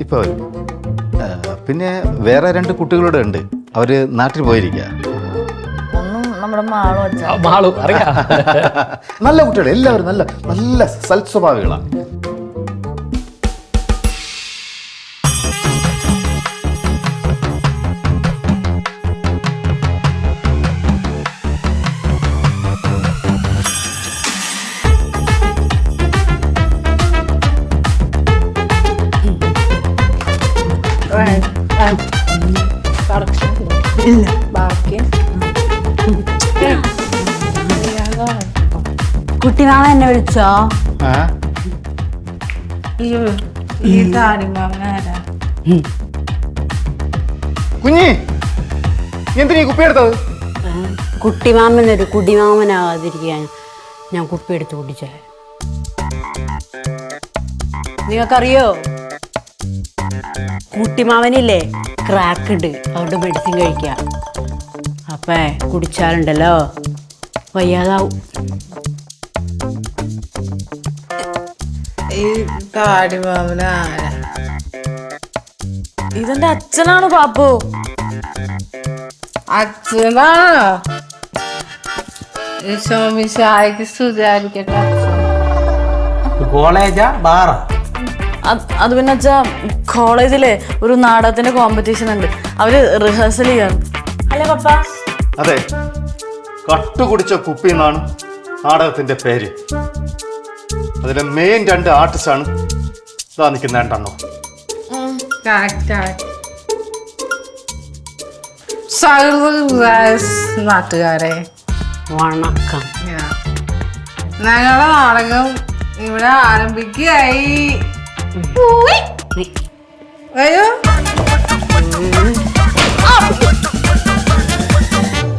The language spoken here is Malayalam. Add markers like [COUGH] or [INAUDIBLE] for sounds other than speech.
ഇപ്പൊ വരും. പിന്നെ വേറെ രണ്ട് കുട്ടികളുടെ ഉണ്ട്. അവർ നാട്ടിൽ പോയിരിക്കുക ഒന്നും നമ്മുടെ മാളും അറിയാം. [LAUGHS] നല്ല കുട്ടികൾ എല്ലാവരും നല്ല നല്ല സൽസ്വഭാവികളാണ് കുട്ടിമാമ എന്നെ വിളിച്ചോ? ആ? ഈ താടിമാമനാരാ കുഞ്ഞി എന്തിനീ കുപ്പി എടുത്തത്? കുട്ടിമാമനൊരു കുടിമാമനാകാതിരിക്കാൻ ഞാൻ കുപ്പി എടുത്ത് കുടിച്ചേ. നിങ്ങൾക്കറിയോ? കുട്ടിമാമനില്ലേ ക്രാക്ക് ഉണ്ട് അതുകൊണ്ട് മെഡിസിൻ കഴിക്കുക അപ്പേ കുടിച്ചാലുണ്ടല്ലോ? വയ്യാതാവും. ഈ ഇതെന്റെ അച്ഛനാണ് പാപ്പു അച്ഛനാണോ? സ്തുതിയായിരിക്കട്ടെ. അച്ഛൻ കോളേജാ? ബാറാ? അത് പിന്നെ വെച്ചാ കോളേജിലെ ഒരു നാടകത്തിന്റെ കോമ്പറ്റീഷൻ ഉണ്ട്. അവർ റിഹേഴ്സൽ ചെയ്യാണ് അല്ലേ പപ്പ? അതെ. കട്ടുകുടിച്ച കുപ്പി എന്നാണ് നാടകത്തിന്റെ പേര്. അതിലെ മെയിൻ രണ്ട് ആർട്ടിസ്റ്റ് ആണ് ഇതാ നിൽക്കുന്ന രണ്ടെണ്ണം. നാട്ടുകാരെ. വണക്കം. ഞങ്ങളുടെ നാടകം ഇവിടെ ആരംഭിക്കുകയായി. അയ്യോ.